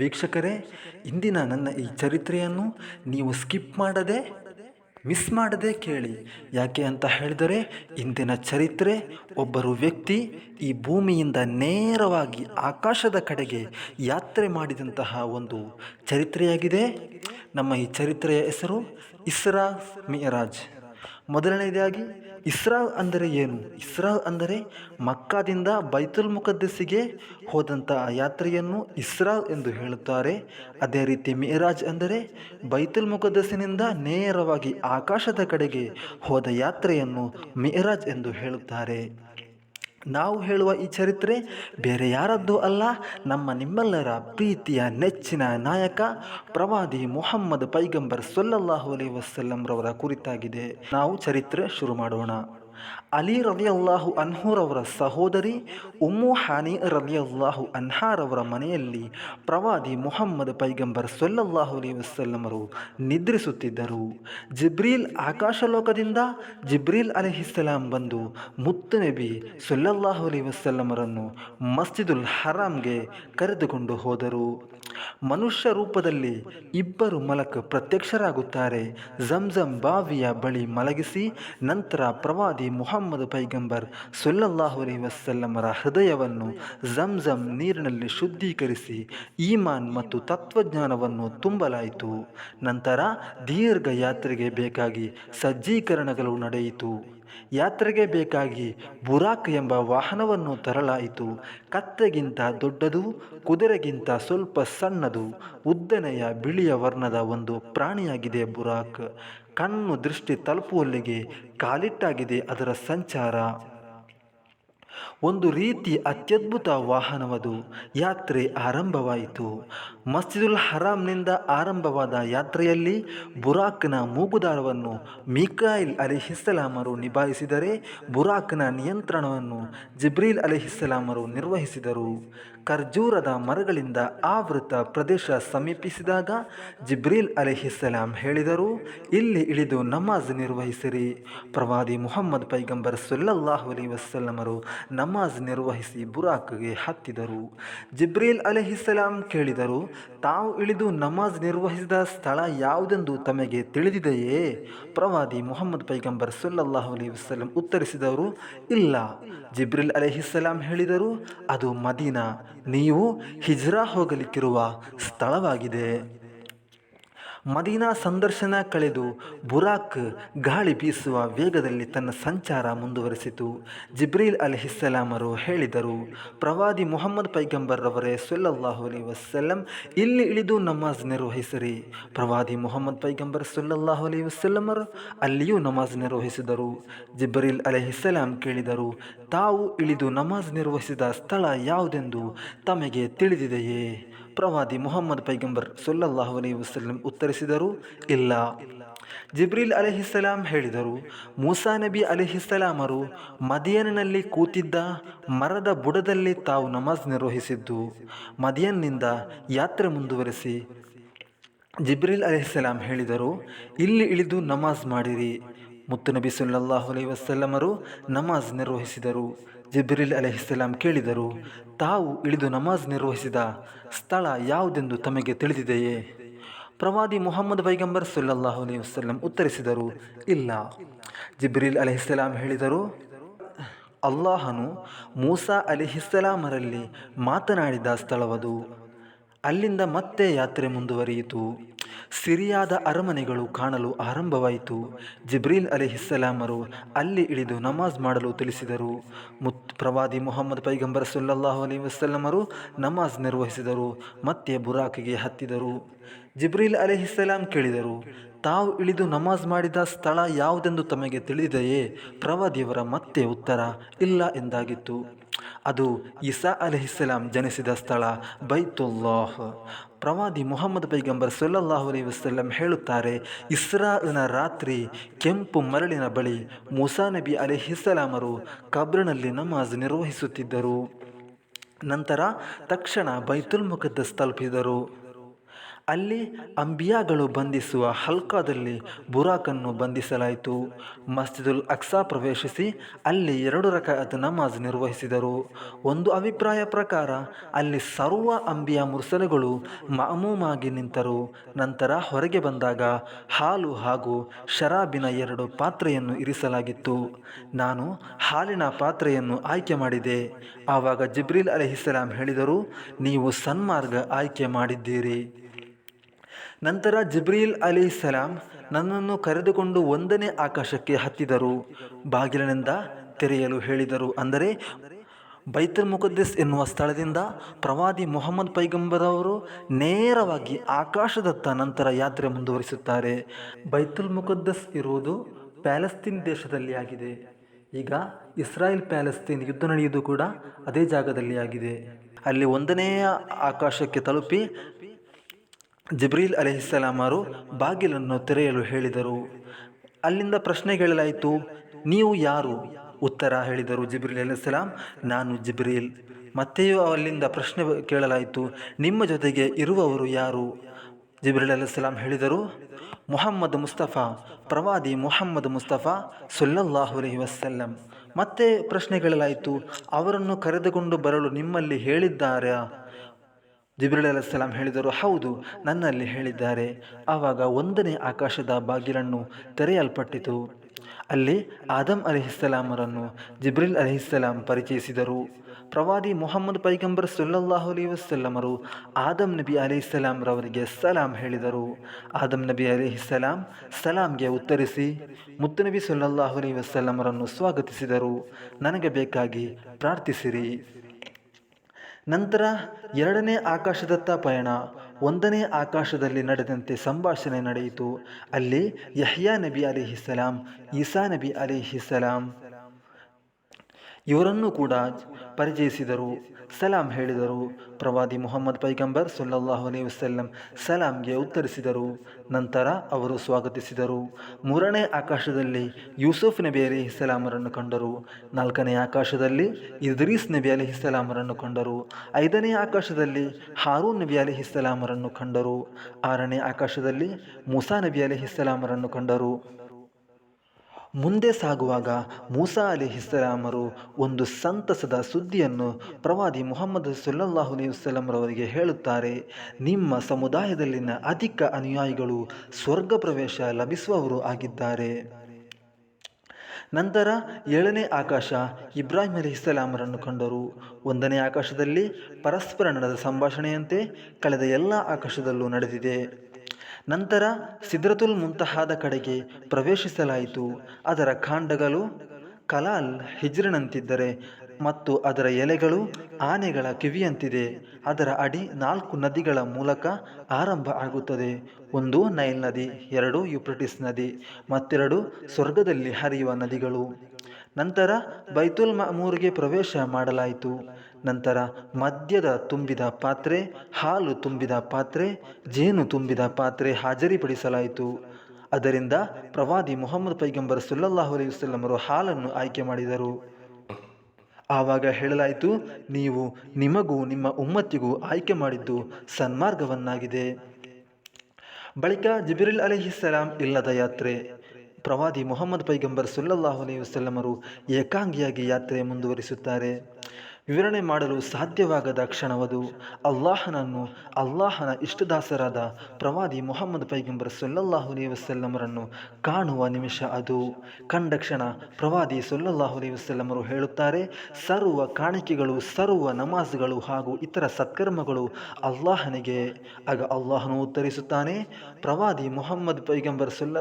ವೀಕ್ಷಕರೇ, ಇಂದಿನ ನನ್ನ ಈ ಚರಿತ್ರೆಯನ್ನು ನೀವು ಸ್ಕಿಪ್ ಮಾಡದೆ, ಮಿಸ್ ಮಾಡದೆ ಕೇಳಿ. ಯಾಕೆ ಅಂತ ಹೇಳಿದರೆ, ಇಂದಿನ ಚರಿತ್ರೆ ಒಬ್ಬರು ವ್ಯಕ್ತಿ ಈ ಭೂಮಿಯಿಂದ ನೇರವಾಗಿ ಆಕಾಶದ ಕಡೆಗೆ ಯಾತ್ರೆ ಮಾಡಿದಂತಹ ಒಂದು ಚರಿತ್ರೆಯಾಗಿದೆ. ನಮ್ಮ ಈ ಚರಿತ್ರೆಯ ಹೆಸರು ಇಸ್ರಾ ಮಿಯರಾಜ್ ಮೊದಲನೆಯದಾಗಿ ಇಸ್ರಾ ಅಂದರೆ ಏನು? ಇಸ್ರಾ ಅಂದರೆ ಮಕ್ಕಾದಿಂದ ಬೈತುಲ್ ಮುಖದ್ದಸಿಗೆ ಹೋದಂಥ ಯಾತ್ರೆಯನ್ನು ಇಸ್ರಾ ಎಂದು ಹೇಳುತ್ತಾರೆ. ಅದೇ ರೀತಿ ಮಿರಾಜ್ ಅಂದರೆ ಬೈತುಲ್ ಮುಖದ್ದಸಿನಿಂದ ನೇರವಾಗಿ ಆಕಾಶದ ಕಡೆಗೆ ಹೋದ ಯಾತ್ರೆಯನ್ನು ಮಿರಾಜ್ ಎಂದು ಹೇಳುತ್ತಾರೆ. ನಾವು ಹೇಳುವ ಈ ಚರಿತ್ರೆ ಬೇರೆ ಯಾರದ್ದು ಅಲ್ಲ, ನಮ್ಮ ನಿಮ್ಮೆಲ್ಲರ ಪ್ರೀತಿಯ ನೆಚ್ಚಿನ ನಾಯಕ ಪ್ರವಾದಿ ಮೊಹಮ್ಮದ್ ಪೈಗಂಬರ್ ಸೊಲ್ಲಲ್ಲಾಹು ಅಲೈ ವಸಲ್ಲಂರವರ ಕುರಿತಾಗಿದೆ. ನಾವು ಚರಿತ್ರೆ ಶುರು ಮಾಡೋಣ. ಅಲಿ ರಲಿಯಲ್ಲಾಹು ಅನ್ಹುರವರ ಸಹೋದರಿ ಉಮ್ಮು ಹಾನಿ ರಲಿಯಲ್ಲಾಹು ಅನ್ಹಾರವರ ಮನೆಯಲ್ಲಿ ಪ್ರವಾದಿ ಮುಹಮ್ಮದ್ ಪೈಗಂಬರ್ ಸೊಲ್ಲಲ್ಲಾಹು ಅಲಿ ವಸಲ್ಲಮರು ನಿದ್ರಿಸುತ್ತಿದ್ದರು. ಜಿಬ್ರೀಲ್ ಆಕಾಶಲೋಕದಿಂದ ಜಿಬ್ರೀಲ್ ಅಲಿಹಿಸ್ಸಲಾಂ ಬಂದು ಮುತ್ತು ನಬಿ ಸೊಲ್ಲಲ್ಲಾಹು ಅಲಿ ವಸಲ್ಲಮರನ್ನು ಮಸ್ಜಿದುಲ್ ಹರಾಮ್ಗೆ ಕರೆದುಕೊಂಡು ಹೋದರು. ಮನುಷ್ಯ ರೂಪದಲ್ಲಿ ಇಬ್ಬರು ಮಲಕ್ ಪ್ರತ್ಯಕ್ಷರಾಗುತ್ತಾರೆ. ಜಂಜಂ ಬಾವಿಯ ಬಳಿ ಮಲಗಿಸಿ ನಂತರ ಪ್ರವಾದಿ ಮುಹಮ್ಮದ್ ಪೈಗಂಬರ್ ಸುಲ್ಲಾಹುಲಿ ವಸಲ್ಲಮರ ಹೃದಯವನ್ನು ಜಂಜಂ ನೀರಿನಲ್ಲಿ ಶುದ್ಧೀಕರಿಸಿ ಈಮಾನ್ ಮತ್ತು ತತ್ವಜ್ಞಾನವನ್ನು ತುಂಬಲಾಯಿತು. ನಂತರ ದೀರ್ಘ ಯಾತ್ರೆಗೆ ಬೇಕಾಗಿ ಸಜ್ಜೀಕರಣಗಳು ನಡೆಯಿತು. ಯಾತ್ರೆಗೆ ಬೇಕಾಗಿ ಬುರಾಕ್ ಎಂಬ ವಾಹನವನ್ನು ತರಲಾಯಿತು. ಕತ್ತೆಗಿಂತ ದೊಡ್ಡದು, ಕುದುರೆಗಿಂತ ಸ್ವಲ್ಪ ಸಣ್ಣದು, ಉದ್ದನೆಯ ಬಿಳಿಯ ವರ್ಣದ ಒಂದು ಪ್ರಾಣಿಯಾಗಿದೆ ಬುರಾಕ್. ಕಣ್ಣು ದೃಷ್ಟಿ ತಲುಪುವಲ್ಲಿಗೆ ಕಾಲಿಟ್ಟಾಗಿದೆ ಅದರ ಸಂಚಾರ. ಒಂದು ರೀತಿ ಅತ್ಯದ್ಭುತ ವಾಹನವದು. ಯಾತ್ರೆ ಆರಂಭವಾಯಿತು. ಮಸ್ಜಿದುಲ್ ಹರಾಮ್ನಿಂದ ಆರಂಭವಾದ ಯಾತ್ರೆಯಲ್ಲಿ ಬುರಾಕ್ನ ಮೂಗುದಾರವನ್ನು ಮಿಕಾಯಿಲ್ ಅಲಿಹಿಸ್ಸಲಾಮರು ನಿಭಾಯಿಸಿದರೆ ಬುರಾಕ್ನ ನಿಯಂತ್ರಣವನ್ನು ಜಿಬ್ರೀಲ್ ಅಲಿಹಿಸ್ಸಲಾಮರು ನಿರ್ವಹಿಸಿದರು. ಖರ್ಜೂರದ ಮರಗಳಿಂದ ಆವೃತ ಪ್ರದೇಶ ಸಮೀಪಿಸಿದಾಗ ಜಿಬ್ರೀಲ್ ಅಲಿಹಿಸ್ಸಲಾಂ ಹೇಳಿದರು, ಇಲ್ಲಿ ಇಳಿದು ನಮಾಜ್ ನಿರ್ವಹಿಸಿರಿ. ಪ್ರವಾದಿ ಮುಹಮ್ಮದ್ ಪೈಗಂಬರ್ ಸೊಲ್ಲಲ್ಲಾಹು ಅಲಿ ವಸಲ್ಲಮರು ನಮಾಜ್ ನಿರ್ವಹಿಸಿ ಬುರಾಕ್ಗೆ ಹತ್ತಿದರು. ಜಿಬ್ರೀಲ್ ಅಲಿಹಿಸ್ಸಲಾಂ ಕೇಳಿದರು ತಾವು ಇಳಿದು ನಮಾಜ್ ನಿರ್ವಹಿಸಿದ ಸ್ಥಳ ಯಾವುದೆಂದು ತಮಗೆ ತಿಳಿದಿದೆಯೇ? ಪ್ರವಾದಿ ಮೊಹಮ್ಮದ್ ಪೈಗಂಬರ್ ಸೊಲ್ಲಲ್ಲಾಹು ಅಲಿ ವಸಲ್ಲಂ ಉತ್ತರಿಸಿದವರು, ಇಲ್ಲ. ಜಿಬ್ರಿಲ್ ಅಲಹಿಸ್ಸಲಾಂ ಹೇಳಿದರು, ಅದು ಮದೀನಾ. ನೀವು ಹಿಜ್ರಾ ಹೋಗಲಿಕ್ಕಿರುವ ಸ್ಥಳವಾಗಿದೆ. ಮದೀನಾ ಸಂದರ್ಶನ ಕಳೆದು ಬುರಾಕ್ ಗಾಳಿ ಬೀಸುವ ವೇಗದಲ್ಲಿ ತನ್ನ ಸಂಚಾರ ಮುಂದುವರಿಸಿತು. ಜಿಬ್ರೀಲ್ ಅಲಿಹಿಸ್ಸಲಾಮರು ಹೇಳಿದರು, ಪ್ರವಾದಿ ಮೊಹಮ್ಮದ್ ಪೈಗಂಬರ್ ರವರೇ ಸೊಲ್ಲಲ್ಲಾಹು ಅಲಿ ವಸಲ್ಲಂ, ಇಲ್ಲಿ ಇಳಿದು ನಮಾಜ್ ನಿರ್ವಹಿಸಿರಿ. ಪ್ರವಾದಿ ಮೊಹಮ್ಮದ್ ಪೈಗಂಬರ್ ಸೊಲ್ಲಲ್ಲಾಹು ಅಲಿ ವಸಲ್ಲಮರು ಅಲ್ಲಿಯೂ ನಮಾಜ್ ನಿರ್ವಹಿಸಿದರು. ಜಿಬ್ರೀಲ್ ಅಲಿಹಿಸ್ಸಲಾಂ ಕೇಳಿದರು, ತಾವು ಇಳಿದು ನಮಾಜ್ ನಿರ್ವಹಿಸಿದ ಸ್ಥಳ ಯಾವುದೆಂದು ತಮಗೆ ತಿಳಿದಿದೆಯೇ? ಪ್ರವಾದಿ ಮೊಹಮ್ಮದ್ ಪೈಗಂಬರ್ ಸೊಲ್ಲಲ್ಲಾಹು ಅಲೈ ಉತ್ತರಿಸಿದರು, ಇಲ್ಲ. ಜಿಬ್ರಿಲ್ ಅಲಹಿಸ್ಸಲಾಂ ಹೇಳಿದರು, ಮೂಸಾ ನಬಿ ಅಲಿಹಿಸ್ಸಲಾಮರು ಮದಿಯನ್ನಲ್ಲಿ ಕೂತಿದ್ದ ಮರದ ಬುಡದಲ್ಲಿ ತಾವು ನಮಾಜ್ ನಿರ್ವಹಿಸಿದ್ದು, ಮದಿಯನ್ನಿಂದ ಯಾತ್ರೆ ಮುಂದುವರೆಸಿ. ಜಿಬ್ರಿಲ್ ಅಲಹಿಸ್ಸಲಾಂ ಹೇಳಿದರು, ಇಲ್ಲಿ ಇಳಿದು ನಮಾಜ್ ಮಾಡಿರಿ. ಮುತ್ತು ನಬಿ ಸಲ್ಲಲ್ಲಾಹು ಅಲೈ ವಸಲ್ಲಮರು ನಮಾಜ್ ನಿರ್ವಹಿಸಿದರು. ಜಿಬ್ರಿಲ್ ಅಲೈಹಿಸ್ಸಲಾಂ ಕೇಳಿದರು, ತಾವು ಇಳಿದು ನಮಾಜ್ ನಿರ್ವಹಿಸಿದ ಸ್ಥಳ ಯಾವುದೆಂದು ತಮಗೆ ತಿಳಿದಿದೆಯೇ? ಪ್ರವಾದಿ ಮೊಹಮ್ಮದ್ ಪೈಗಂಬರ್ ಸುಲ್ಲಾಹು ಅಲೈಹಿ ವಸಲ್ಲಂ ಉತ್ತರಿಸಿದರು, ಇಲ್ಲ. ಜಿಬ್ರಿಲ್ ಅಲೈಹಿಸ್ಸಲಾಂ ಹೇಳಿದರು, ಅಲ್ಲಾಹನು ಮೂಸಾ ಅಲಿಹಿಸ್ಸಲಾಮರಲ್ಲಿ ಮಾತನಾಡಿದ ಸ್ಥಳವದು. ಅಲ್ಲಿಂದ ಮತ್ತೆ ಯಾತ್ರೆ ಮುಂದುವರಿಯಿತು. ಸಿರಿಯಾದ ಅರಮನೆಗಳು ಕಾಣಲು ಆರಂಭವಾಯಿತು. ಜಿಬ್ರೀಲ್ ಅಲಿಹಿಸ್ಸಲಾಮರು ಅಲ್ಲಿ ಇಳಿದು ನಮಾಜ್ ಮಾಡಲು ತಿಳಿಸಿದರು. ಮುತ್ ಪ್ರವಾದಿ ಮೊಹಮ್ಮದ್ ಪೈಗಂಬರ ಸುಲ್ಲಾಹು ಅಲಿ ವಸಲ್ಲಮರು ನಮಾಜ್ ನಿರ್ವಹಿಸಿದರು, ಮತ್ತೆ ಬುರಾಕಿಗೆ ಹತ್ತಿದರು. ಜಿಬ್ರೀಲ್ ಅಲಿಹಿಸ್ಸಲಾಂ ಕೇಳಿದರು ತಾವು ಇಳಿದು ನಮಾಜ್ ಮಾಡಿದ ಸ್ಥಳ ಯಾವುದೆಂದು ತಮಗೆ ತಿಳಿದೆಯೇ? ಪ್ರವಾದಿಯವರ ಮತ್ತೆ ಉತ್ತರ, ಇಲ್ಲ ಎಂದಾಗಿತ್ತು. ಅದು ಇಸಾ ಅಲಿಹಿಸ್ಸಲಾಂ ಜನಿಸಿದ ಸ್ಥಳ, ಬೈತುಲ್ಲಾಹ್. ಪ್ರವಾದಿ ಮೊಹಮ್ಮದ್ ಪೈಗಂಬರ್ ಸೊಲ್ಲಲ್ಲಾಹು ಅಲೈ ವಸಲ್ಲಂ ಹೇಳುತ್ತಾರೆ ಇಸ್ರಾನ ರಾತ್ರಿ ಕೆಂಪು ಮರಳಿನ ಬಳಿ ಮುಸಾ ನಬಿ ಅಲಿಹಿಸ್ಸಲಾಮರು ಕಬ್ರಿನಲ್ಲಿ ನಮಾಜ್ ನಿರ್ವಹಿಸುತ್ತಿದ್ದರು. ನಂತರ ತಕ್ಷಣ ಬೈತುಲ್ ಮುಖದ್ದಸ್ ತಲುಪಿದರು. ಅಲ್ಲಿ ಅಂಬಿಯಾಗಳು ಬಂಧಿಸುವ ಹಲ್ಕಾದಲ್ಲಿ ಬುರಾಕನ್ನು ಬಂಧಿಸಲಾಯಿತು. ಮಸ್ಜಿದುಲ್ ಅಕ್ಸಾ ಪ್ರವೇಶಿಸಿ ಅಲ್ಲಿ ಎರಡು ರಕಾಯತ್ ನಮಾಜ್ ನಿರ್ವಹಿಸಿದರು. ಒಂದು ಅಭಿಪ್ರಾಯ ಪ್ರಕಾರ, ಅಲ್ಲಿ ಸರ್ವ ಅಂಬಿಯಾ ಮುರ್ಸಲುಗಳು ಮಾಮೂಮಾಗಿ ನಿಂತರು. ನಂತರ ಹೊರಗೆ ಬಂದಾಗ ಹಾಲು ಹಾಗೂ ಶರಾಬಿನ ಎರಡು ಪಾತ್ರೆಯನ್ನು ಇರಿಸಲಾಗಿತ್ತು. ನಾನು ಹಾಲಿನ ಪಾತ್ರೆಯನ್ನು ಆಯ್ಕೆ ಮಾಡಿದೆ. ಆವಾಗ ಜಿಬ್ರಿಲ್ ಅಲಹಿಸಲಾಂ ಹೇಳಿದರು, ನೀವು ಸನ್ಮಾರ್ಗ ಆಯ್ಕೆ ಮಾಡಿದ್ದೀರಿ. ನಂತರ ಜಿಬ್ರೀಲ್ ಅಲಿ ಸಲಾಂ ನನ್ನನ್ನು ಕರೆದುಕೊಂಡು ಒಂದನೇ ಆಕಾಶಕ್ಕೆ ಹತ್ತಿದರು. ಬಾಗಿಲಿನಿಂದ ತೆರೆಯಲು ಹೇಳಿದರು. ಅಂದರೆ ಬೈತುಲ್ ಮುಖದ್ದಿಸ್ ಎನ್ನುವ ಸ್ಥಳದಿಂದ ಪ್ರವಾದಿ ಮೊಹಮ್ಮದ್ ಪೈಗಂಬರ್ ಅವರು ನೇರವಾಗಿ ಆಕಾಶದತ್ತ ನಂತರ ಯಾತ್ರೆ ಮುಂದುವರಿಸುತ್ತಾರೆ. ಬೈತುಲ್ ಮುಕದ್ದಸ್ ಇರುವುದು ಪ್ಯಾಲೆಸ್ತೀನ್ ದೇಶದಲ್ಲಿ ಆಗಿದೆ. ಈಗ ಇಸ್ರಾಯೇಲ್ ಪ್ಯಾಲೆಸ್ತೀನ್ ಯುದ್ಧ ನಡೆಯುವುದು ಕೂಡ ಅದೇ ಜಾಗದಲ್ಲಿ ಆಗಿದೆ. ಅಲ್ಲಿ ಒಂದನೆಯ ಆಕಾಶಕ್ಕೆ ತಲುಪಿ ಜಿಬ್ರೀಲ್ ಅಲೆಹಿಸ್ಸಲಾಮರು ಬಾಗಿಲನ್ನು ತೆರೆಯಲು ಹೇಳಿದರು. ಅಲ್ಲಿಂದ ಪ್ರಶ್ನೆ ಕೇಳಲಾಯಿತು, ನೀವು ಯಾರು? ಉತ್ತರ ಹೇಳಿದರು ಜಿಬ್ರೀಲ್ ಅಲೈಹಿಸ್ಸಲಾಂ ನಾನು ಜಿಬ್ರೀಲ್ ಮತ್ತೆಯೂ ಅಲ್ಲಿಂದ ಪ್ರಶ್ನೆ ಕೇಳಲಾಯಿತು, ನಿಮ್ಮ ಜೊತೆಗೆ ಇರುವವರು ಯಾರು? ಜಿಬ್ರೀಲ್ ಅಲೈಹಿಸ್ಸಲಾಂ ಹೇಳಿದರು, ಮೊಹಮ್ಮದ್ ಮುಸ್ತಫಾ, ಪ್ರವಾದಿ ಮೊಹಮ್ಮದ್ ಮುಸ್ತಫಾ ಸುಲ್ಲಲ್ಲಾಹು ಅಲಹಿ ವಸಲ್ಲಂ. ಮತ್ತೆ ಪ್ರಶ್ನೆ ಕೇಳಲಾಯಿತು, ಅವರನ್ನು ಕರೆದುಕೊಂಡು ಬರಲು ನಿಮ್ಮಲ್ಲಿ ಹೇಳಿದ್ದಾರಾ? ಜಿಬ್ರಿಲ್ ಸಲಾಂ ಹೇಳಿದರು, ಹೌದು, ನನ್ನಲ್ಲಿ ಹೇಳಿದ್ದಾರೆ. ಆವಾಗ ಒಂದನೇ ಆಕಾಶದ ಬಾಗಿಲನ್ನು ತೆರೆಯಲ್ಪಟ್ಟಿತು. ಅಲ್ಲಿ ಆದಮ್ ಅಲಿಹಿಸ್ಸಲಾಮರನ್ನು ಜಿಬ್ರಿಲ್ ಅಲಿಹಿಸ್ಸಲಾಂ ಪರಿಚಯಿಸಿದರು. ಪ್ರವಾದಿ ಮೊಹಮ್ಮದ್ ಪೈಗಂಬರ್ ಸುಲ್ಲಾಹು ಅಲಿ ವಸಲ್ಲಮರು ಆದಮ್ ನಬಿ ರವರಿಗೆ ಸಲಾಂ ಹೇಳಿದರು. ಆದಮ್ ನಬಿ ಅಲಿಹಿಸ್ಸಲಾಂ ಸಲಾಂಗೆ ಉತ್ತರಿಸಿ ಮುತ್ತನಬಿ ಸುಲ್ಲಾಹು ಅಲಿ ವಸಲ್ಲಮರನ್ನು ಸ್ವಾಗತಿಸಿದರು. ನನಗೆ ಬೇಕಾಗಿ ಪ್ರಾರ್ಥಿಸಿರಿ. ನಂತರ ಎರಡನೇ ಆಕಾಶದತ್ತ ಪಯಣ, ಒಂದನೇ ಆಕಾಶದಲ್ಲಿ ನಡೆದಂತೆ ಸಂಭಾಷಣೆ ನಡೆಯಿತು. ಅಲ್ಲಿ ಯಹ್ಯಾ ನಬಿ ಅಲಿಹಿಸಲಾಂ ಈಸಾ ನಬಿ ಅಲಿಹಿಸಲಾಂ ಇವರನ್ನು ಕೂಡ ಪರಿಚಯಿಸಿದರು. ಸಲಾಂ ಹೇಳಿದರು. ಪ್ರವಾದಿ ಮೊಹಮ್ಮದ್ ಪೈಗಂಬರ್ ಸುಲ್ಲಾಹು ಅಲೈ ವಸಲ್ಲಂ ಸಲಾಂಗೆ ಉತ್ತರಿಸಿದರು. ನಂತರ ಅವರು ಸ್ವಾಗತಿಸಿದರು. ಮೂರನೇ ಆಕಾಶದಲ್ಲಿ ಯೂಸುಫ್ ನಬಿ ಅಲಿ ಇಸ್ಲಾಮರನ್ನು ಕಂಡರು. ನಾಲ್ಕನೇ ಆಕಾಶದಲ್ಲಿ ಇದ್ರೀಸ್ ನಬಿ ಅಲಿ ಇಸ್ಲಾಮರನ್ನು ಕಂಡರು. ಐದನೇ ಆಕಾಶದಲ್ಲಿ ಹಾರೂನ್ ನಬಿ ಅಲಿ ಇಸ್ಲಾಮರನ್ನು ಕಂಡರು. ಆರನೇ ಆಕಾಶದಲ್ಲಿ ಮುಸಾ ನಬಿ ಅಲಿ ಇಸ್ಲಾಮರನ್ನು ಕಂಡರು. ಮುಂದೆ ಸಾಗುವಾಗ ಮೂಸಾ ಅಲಿ ಹಿಸ್ಸಲಾಮರು ಒಂದು ಸಂತಸದ ಸುದ್ದಿಯನ್ನು ಪ್ರವಾದಿ ಮುಹಮ್ಮದ್ ಸುಲ್ಲಲ್ಲಾಹು ಅಲೈಹಿ ಹೇಳುತ್ತಾರೆ. ನಿಮ್ಮ ಸಮುದಾಯದಲ್ಲಿನ ಅಧಿಕ ಅನುಯಾಯಿಗಳು ಸ್ವರ್ಗ ಪ್ರವೇಶ ಲಭಿಸುವವರು ಆಗಿದ್ದಾರೆ. ನಂತರ ಏಳನೇ ಆಕಾಶ ಇಬ್ರಾಹಿಂ ಅಲಿ ಇಸ್ಲಾಮರನ್ನು ಕಂಡರು. ಒಂದನೇ ಆಕಾಶದಲ್ಲಿ ಪರಸ್ಪರ ನಡೆದ ಸಂಭಾಷಣೆಯಂತೆ ಕಳೆದ ಎಲ್ಲ ಆಕಾಶದಲ್ಲೂ ನಡೆದಿದೆ. ನಂತರ ಸಿದ್ರತುಲ್ ಮುಂತಹಾದ ಕಡೆಗೆ ಪ್ರವೇಶಿಸಲಾಯಿತು. ಅದರ ಕಾಂಡಗಳು ಕಲಾಲ್ ಹಿಜ್ರನಂತಿದ್ದರೆ ಮತ್ತು ಅದರ ಎಲೆಗಳು ಆನೆಗಳ ಕಿವಿಯಂತಿದೆ. ಅದರ ಅಡಿ ನಾಲ್ಕು ನದಿಗಳ ಮೂಲಕ ಆರಂಭ ಆಗುತ್ತದೆ. ಒಂದು ನೈಲ್ ನದಿ, ಎರಡು ಯುಪ್ರಿಟಿಸ್ ನದಿ, ಮತ್ತೆರಡು ಸ್ವರ್ಗದಲ್ಲಿ ಹರಿಯುವ ನದಿಗಳು. ನಂತರ ಬೈತುಲ್ ಮಮೂರಿಗೆ ಪ್ರವೇಶ ಮಾಡಲಾಯಿತು. ನಂತರ ಮದ್ಯದ ತುಂಬಿದ ಪಾತ್ರೆ, ಹಾಲು ತುಂಬಿದ ಪಾತ್ರೆ, ಜೇನು ತುಂಬಿದ ಪಾತ್ರೆ ಹಾಜರಿಪಡಿಸಲಾಯಿತು. ಅದರಿಂದ ಪ್ರವಾದಿ ಮೊಹಮ್ಮದ್ ಪೈಗಂಬರ್ ಸುಲ್ಲಲ್ಲಾಹು ಅಲೈಹಿ ವಸಲ್ಲಮರು ಹಾಲನ್ನು ಆಯ್ಕೆ ಮಾಡಿದರು. ಆವಾಗ ಹೇಳಲಾಯಿತು, ನೀವು ನಿಮಗೂ ನಿಮ್ಮ ಉಮ್ಮತ್ತಿಗೂ ಆಯ್ಕೆ ಮಾಡಿದ್ದು ಸನ್ಮಾರ್ಗವನ್ನಾಗಿದೆ. ಬಳಿಕ ಜಿಬಿರಿಲ್ ಅಲಿಹಿಸ್ಸಲಾಂ ಇಲ್ಲದ ಯಾತ್ರೆ. ಪ್ರವಾದಿ ಮೊಹಮ್ಮದ್ ಪೈಗಂಬರ್ ಸುಲ್ಲಲ್ಲಾಹು ಅಲೈಹಿ ವಸಲ್ಲಮರು ಏಕಾಂಗಿಯಾಗಿ ಯಾತ್ರೆ ಮುಂದುವರಿಸುತ್ತಾರೆ. ವಿವರಣೆ ಮಾಡಲು ಸಾಧ್ಯವಾಗದ ಕ್ಷಣವದು. ಅಲ್ಲಾಹನನ್ನು ಅಲ್ಲಾಹನ ಇಷ್ಟದಾಸರಾದ ಪ್ರವಾದಿ ಮೊಹಮ್ಮದ್ ಪೈಗಂಬರ್ ಸೊಲ್ಲಲ್ಲಾಹು ಅಲೈ ವಸಲ್ಲಮರನ್ನು ಕಾಣುವ ನಿಮಿಷ ಅದು. ಕಂಡ ಕ್ಷಣ ಪ್ರವಾದಿ ಸೊಲ್ಲಲ್ಲಾಹು ಅಲೈ ವಸಲ್ಲಮರು ಹೇಳುತ್ತಾರೆ, ಸರ್ವ ಕಾಣಿಕೆಗಳು, ಸರ್ವ ನಮಾಜ್ಗಳು ಹಾಗೂ ಇತರ ಸತ್ಕರ್ಮಗಳು ಅಲ್ಲಾಹನಿಗೆ. ಆಗ ಅಲ್ಲಾಹನು ಉತ್ತರಿಸುತ್ತಾನೆ, ಪ್ರವಾದಿ ಮೊಹಮ್ಮದ್ ಪೈಗಂಬರ್ ಸೊಲ್ಲ,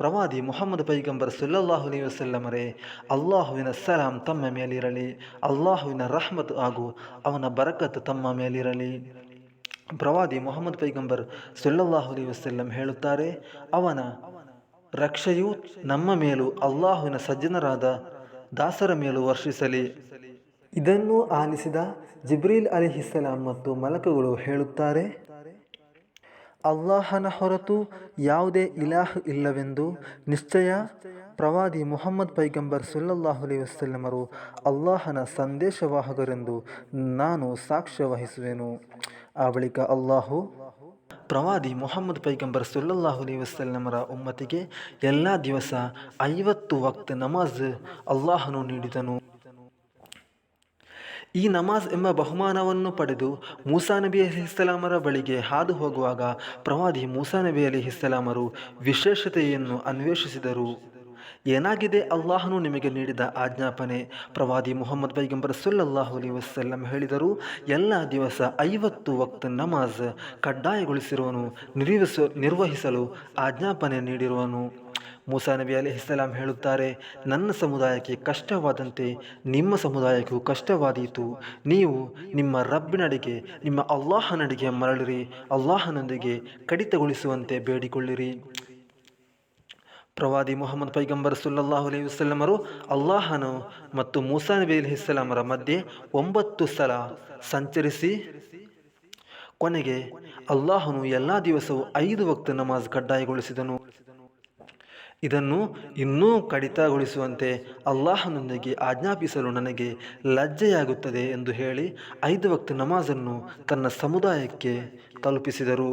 ಪ್ರವಾದಿ ಮೊಹಮ್ಮದ್ ಪೈಗಂಬರ್ ಸುಲ್ಲಲ್ಲಾಹು ಅಲೈ ವಸಲ್ಲಮರೇ ಅಲ್ಲಾಹುವಿನ ಸಲಾಂ ತಮ್ಮ ಮೇಲಿರಲಿ, ಅಲ್ಲಾಹುವಿನ ರಹಮತ್ ಹಾಗೂ ಅವನ ಬರಕತ್ ತಮ್ಮ ಮೇಲಿರಲಿ. ಪ್ರವಾದಿ ಮೊಹಮ್ಮದ್ ಪೈಗಂಬರ್ ಸುಲ್ಲಲ್ಲಾಹು ವಸ್ಲಂ ಹೇಳುತ್ತಾರೆ, ಅವನ ರಕ್ಷೆಯು ನಮ್ಮ ಮೇಲೂ ಅಲ್ಲಾಹುವಿನ ಸಜ್ಜನರಾದ ದಾಸರ ಮೇಲೂ ವರ್ಷಿಸಲಿ. ಇದನ್ನು ಆಲಿಸಿದ ಜಿಬ್ರೀಲ್ ಅಲಿಹಿಸ್ಸಲಾಂ ಮತ್ತು ಮಲಕಗಳು ಹೇಳುತ್ತಾರೆ, ಅಲ್ಲಾಹನ ಹೊರತು ಯಾವುದೇ ಇಲಾಹ್ ಇಲ್ಲವೆಂದು ನಿಶ್ಚಯ ಪ್ರವಾದಿ ಮುಹಮ್ಮದ್ ಪೈಗಂಬರ್ ಸುಲ್ಲಾಹುಲಿ ವಸ್ಲಮರು ಅಲ್ಲಾಹನ ಸಂದೇಶವಾಹಕರೆಂದು ನಾನು ಸಾಕ್ಷ್ಯ ವಹಿಸುವೆನು. ಆ ಬಳಿಕ ಅಲ್ಲಾಹು ಪ್ರವಾದಿ ಮೊಹಮ್ಮದ್ ಪೈಗಂಬರ್ ಸುಲ್ಲಾಹುಲಿ ಅಲೈಹಿ ವಸಲ್ಲಮರ ಉಮ್ಮತಿಗೆ ಎಲ್ಲ ದಿವಸ ಐವತ್ತು ವಕ್ತ ನಮಾಜ್ ಅಲ್ಲಾಹನು ನೀಡಿದನು. ಈ ನಮಾಜ್ ಎಂಬ ಬಹುಮಾನವನ್ನು ಪಡೆದು ಮೂಸಾ ನಬಿ ಇಸ್ಲಾಮರ ಬಳಿಗೆ ಹಾದು ಹೋಗುವಾಗ ಪ್ರವಾದಿ ಮೂಸಾ ನಬಿ ಇಸ್ಲಾಮರು ವಿಶೇಷತೆಯನ್ನು ಅನ್ವೇಷಿಸಿದರು. ಏನಾಗಿದೆ? ಅಲ್ಲಾಹನು ನಿಮಗೆ ನೀಡಿದ ಆಜ್ಞಾಪನೆ. ಪ್ರವಾದಿ ಮೊಹಮ್ಮದ್ ಬೈಗಂಬರ್ ಸುಲ್ಲಲ್ಲಾಹು ಅಲಿ ವಸಲ್ಲಂ ಹೇಳಿದರು, ಎಲ್ಲ ದಿವಸ ಐವತ್ತು ವಕ್ತ ನಮಾಜ್ ಕಡ್ಡಾಯಗೊಳಿಸಿರುವನು ನಿರ್ವಹಿಸ ನಿರ್ವಹಿಸಲು ಆಜ್ಞಾಪನೆ ನೀಡಿರುವನು. ಮೂಸಾ ನಬಿ ಅಲಿಹಿಸ್ಸಲಾಂ ಹೇಳುತ್ತಾರೆ, ನನ್ನ ಸಮುದಾಯಕ್ಕೆ ಕಷ್ಟವಾದಂತೆ ನಿಮ್ಮ ಸಮುದಾಯಕ್ಕೂ ಕಷ್ಟವಾದೀತು. ನೀವು ನಿಮ್ಮ ರಬ್ಬಿನಡೆಗೆ, ನಿಮ್ಮ ಅಲ್ಲಾಹನಡೆಗೆ ಮರಳಿರಿ. ಅಲ್ಲಾಹನೊಂದಿಗೆ ಕಡಿತಗೊಳಿಸುವಂತೆ ಬೇಡಿಕೊಳ್ಳಿರಿ. ಪ್ರವಾದಿ ಮೊಹಮ್ಮದ್ ಪೈಗಂಬರ್ ಸುಲ್ಲಲ್ಲಾಹು ಅಲೈ ವಸಲ್ಲಮರು ಅಲ್ಲಾಹನು ಮತ್ತು ಮೂಸಾ ನಬಿ ಅಲಿಹಿಸ್ಸಲಾಮರ ಮಧ್ಯೆ ಒಂಬತ್ತು ಸಲ ಸಂಚರಿಸಿ ಕೊನೆಗೆ ಅಲ್ಲಾಹನು ಎಲ್ಲ ದಿವಸವೂ ಐದು ವಕ್ತ ನಮಾಜ್ ಕಡ್ಡಾಯಗೊಳಿಸಿದನು. ಇದನ್ನು ಇನ್ನೂ ಕಡಿತಗೊಳಿಸುವಂತೆ ಅಲ್ಲಾಹನೊಂದಿಗೆ ಆಜ್ಞಾಪಿಸಲು ನನಗೆ ಲಜ್ಜೆಯಾಗುತ್ತದೆ ಎಂದು ಹೇಳಿ ಐದು ವಕ್ತ ನಮಾಜನ್ನು ತನ್ನ ಸಮುದಾಯಕ್ಕೆ ತಲುಪಿಸಿದರು.